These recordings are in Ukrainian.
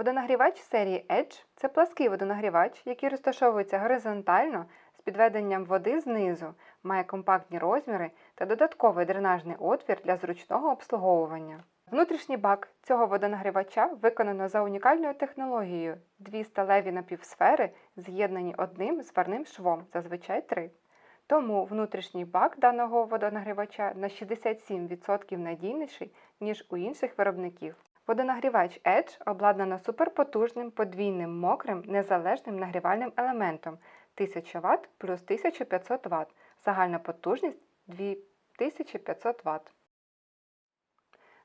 Водонагрівач серії Edge це плаский водонагрівач, який розташовується горизонтально з підведенням води знизу, має компактні розміри та додатковий дренажний отвір для зручного обслуговування. Внутрішній бак цього водонагрівача виконано за унікальною технологією. Дві сталеві напівсфери з'єднані одним зварним швом, зазвичай три. Тому внутрішній бак даного водонагрівача на 67% надійніший, ніж у інших виробників. Водонагрівач Edge обладнано суперпотужним подвійним мокрим незалежним нагрівальним елементом 1000 Вт плюс 1500 Вт. Загальна потужність 2500 Вт.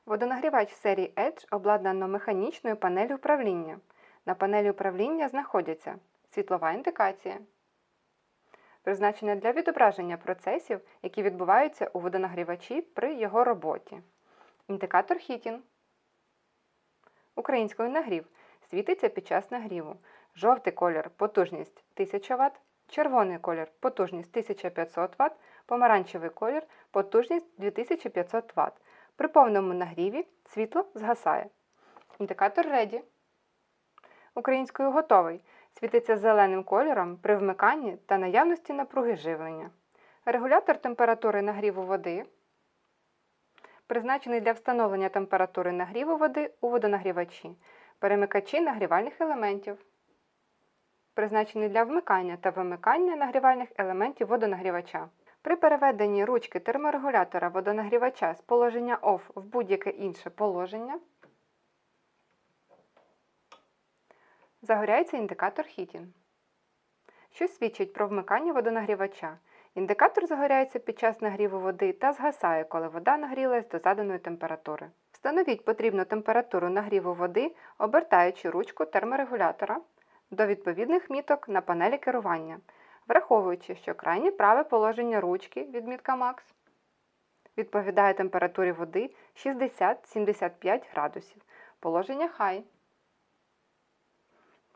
Водонагрівач серії Edge обладнано механічною панелью управління. На панелі управління знаходяться світлова індикація, призначена для відображення процесів, які відбуваються у водонагрівачі при його роботі. Індикатор Heating. Українською нагрів світиться під час нагріву. Жовтий колір потужність 1000 Вт, червоний колір потужність 1500 Вт, помаранчевий колір потужність 2500 Вт. При повному нагріві світло згасає. Індикатор Ready. Українською готовий. Світиться зеленим кольором при вмиканні та наявності напруги живлення. Регулятор температури нагріву води призначений для встановлення температури нагріву води у водонагрівачі, перемикачі нагрівальних елементів, призначений для вмикання та вимикання нагрівальних елементів водонагрівача. При переведенні ручки терморегулятора водонагрівача з положення OFF в будь-яке інше положення загоряється індикатор Heating, що свідчить про вмикання водонагрівача. Індикатор загоряється під час нагріву води та згасає, коли вода нагрілась до заданої температури. Встановіть потрібну температуру нагріву води, обертаючи ручку терморегулятора до відповідних міток на панелі керування, враховуючи, що крайнє праве положення ручки відмітка Max відповідає температурі води 60-75 градусів, положення High.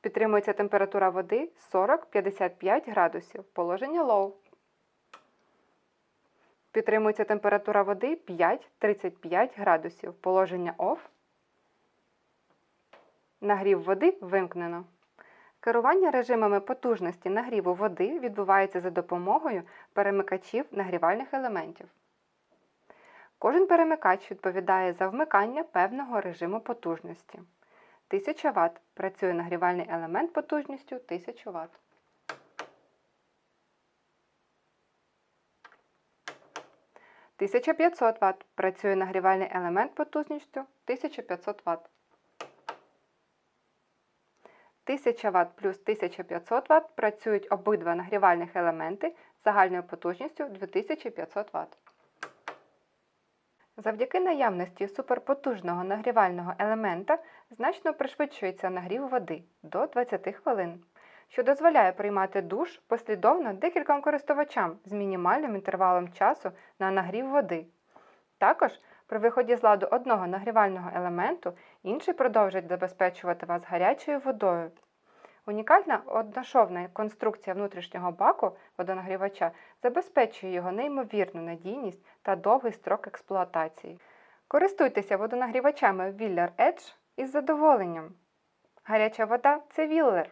Підтримується температура води 40-55 градусів, положення Low. Підтримується температура води 5-35 градусів. Положення OFF. Нагрів води вимкнено. Керування режимами потужності нагріву води відбувається за допомогою перемикачів нагрівальних елементів. Кожен перемикач відповідає за вмикання певного режиму потужності. 1000 Вт працює нагрівальний елемент потужністю 1000 Вт. 1500 Вт працює нагрівальний елемент потужністю 1500 Вт. 1000 Вт плюс 1500 Вт працюють обидва нагрівальних елементи загальною потужністю 2500 Вт. Завдяки наявності суперпотужного нагрівального елемента значно пришвидшується нагрів води до 20 хвилин, що дозволяє приймати душ послідовно декільком користувачам з мінімальним інтервалом часу на нагрів води. Також при виході з ладу одного нагрівального елементу інший продовжить забезпечувати вас гарячою водою. Унікальна одношовна конструкція внутрішнього баку водонагрівача забезпечує його неймовірну надійність та довгий строк експлуатації. Користуйтеся водонагрівачами Willer Edge із задоволенням. Гаряча вода це Willer.